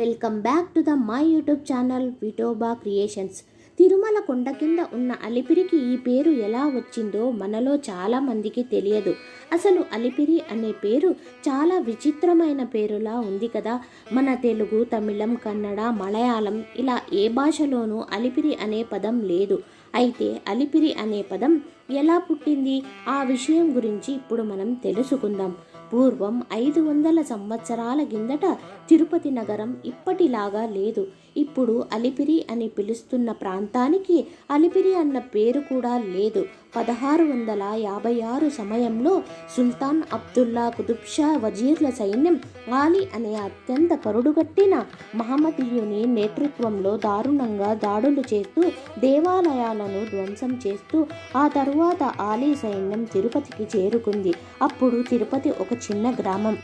Welcome back to the my YouTube channel Vitoba creations. Tirumala కొండ కింద ఉన్న అలిపిరికి ఈ పేరు ఎలా వచ్చిందో మనలో చాలా మందికి తెలియదు. అసలు అలిపిరి అనే పేరు చాలా విచిత్రమైన పేరులా ఉంది కదా. మన తెలుగు తమిళం కన్నడ మలయాళం ఇలా ఏ భాషలోనూ అలిపిరి అనే పదం లేదు. అయితే అలిపిరి అనే పదం ఎలా పుట్టింది? ఆ విషయం గురించి ఇప్పుడు మనం తెలుసుకుందాం. పూర్వం ఐదు వందల సంవత్సరాల కిందట తిరుపతి నగరం ఇప్పటిలాగా లేదు. ఇప్పుడు అలిపిరి అని పిలుస్తున్న ప్రాంతానికి అలిపిరి అన్న పేరు కూడా లేదు. పదహారు వందల యాభై ఆరు సమయంలో సుల్తాన్ అబ్దుల్లా కుతుబ్షా వజీర్ల సైన్యం ఆలీ అనే అత్యంత కరుడుగట్టిన మహమ్మదీయుని నేతృత్వంలో దారుణంగా దాడులు చేస్తూ దేవాలయాలను ధ్వంసం చేస్తూ ఆ తరువాత ఆలీ సైన్యం తిరుపతికి చేరుకుంది. అప్పుడు తిరుపతి ఒక చిన్న గ్రామం.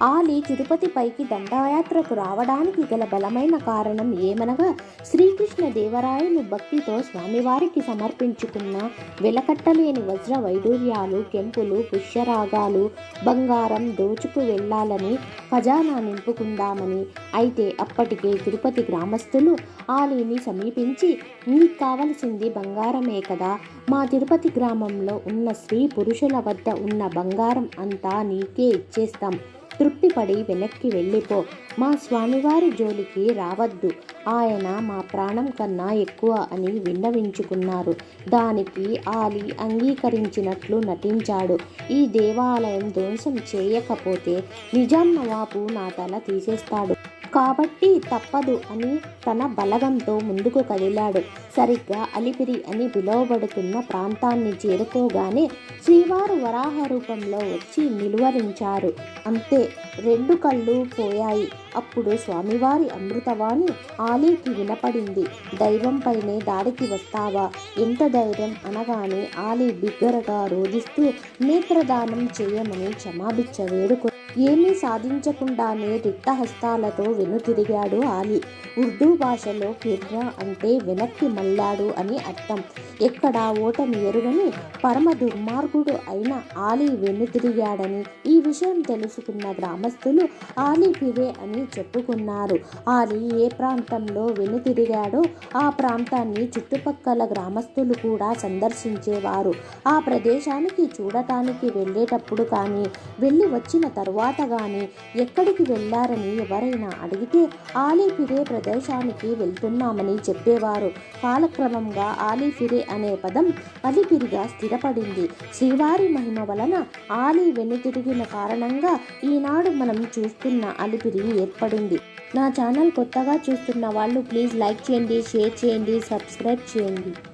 ఆలి తిరుపతి పైకి దండయాత్రకు రావడానికి గల బలమైన కారణం ఏమనగా శ్రీకృష్ణ దేవరాయలు భక్తితో స్వామివారికి సమర్పించుకున్న వెలకట్టలేని వజ్ర వైడూర్యాలు కెంపులు పుష్యరాగాలు బంగారం దోచుకు వెళ్ళాలని ఖజానా నింపుకుందామని. అయితే అప్పటికే తిరుపతి గ్రామస్తులు ఆలీని సమీపించి నీకు కావలసింది బంగారమే కదా మా తిరుపతి గ్రామంలో ఉన్న స్త్రీ పురుషుల వద్ద ఉన్న బంగారం అంతా నీకే ఇచ్చేస్తాం. తృప్తిపడి వెనక్కి వెళ్ళిపో. మా స్వామివారి జోలికి రావద్దు. ఆయన మా ప్రాణం కన్నా ఎక్కువ అని విన్నవించుకున్నారు. దానికి ఆలి అంగీకరించినట్లు నటించాడు. ఈ దేవాలయం ధ్వంసం చేయకపోతే నిజాం నవాబు నా తల తీసేస్తాడు. కాబట్టి తప్పదు అని తన బలగంతో ముందుకు కదిలాడు. సరిగ్గా అలిపిరి అని పిలువబడుతున్న ప్రాంతాన్ని చేరుకోగానే శ్రీవారు వరాహ రూపంలో వచ్చి నిలువరించారు. అంతే రెండు కళ్ళు పోయాయి. అప్పుడు స్వామివారి అమృతవాణి ఆలీకి వినపడింది. దైవంపైనే దాడికి వస్తావా? ఎంత ధైర్యం అనగానే ఆలీ బిగ్గరగా రోధిస్తూ నేత్రదానం చేయమని క్షమాభిచ్చ వేడుకు ఏమీ సాధించకుండానే రిక్తహస్తాలతో వెనుతిరిగాడు ఆలీ. ఉర్దూ భాషలో కిర్ర అంటే వెనక్కి మళ్ళాడు అని అర్థం. ఎక్కడ ఓటమి ఎరుగని పరమ దుర్మార్గుడు అయిన ఆలీ వెనుతిరిగాడని ఈ విషయం తెలుసుకున్న గ్రామస్తులు ఆలీ పిరే అని చెప్పుకున్నారు. ఆలీ ఏ ప్రాంతంలో వెనుతిరిగాడో ఆ ప్రాంతాన్ని చుట్టుపక్కల గ్రామస్తులు కూడా సందర్శించేవారు. ఆ ప్రదేశానికి చూడటానికి వెళ్ళేటప్పుడు కానీ వెళ్ళి వచ్చిన తరువాత కానీ ఎక్కడికి వెళ్ళారని ఎవరైనా అడిగితే ఆలీఫిరే ప్రదేశానికి వెళ్తున్నామని చెప్పేవారు. కాలక్రమంగా ఆలీఫిరే అనే పదం పలిపిరిగా స్థిరపడింది. శ్రీవారి మహిమ వలన ఆలీ వెనుతిరిగిన కారణంగా ఈనాడు మనం చూస్తున్న అలిపిరి ఏర్పడింది. నా ఛానల్ కొత్తగా చూస్తున్న వాళ్ళు ప్లీజ్ లైక్ చేయండి షేర్ చేయండి సబ్స్క్రైబ్ చేయండి.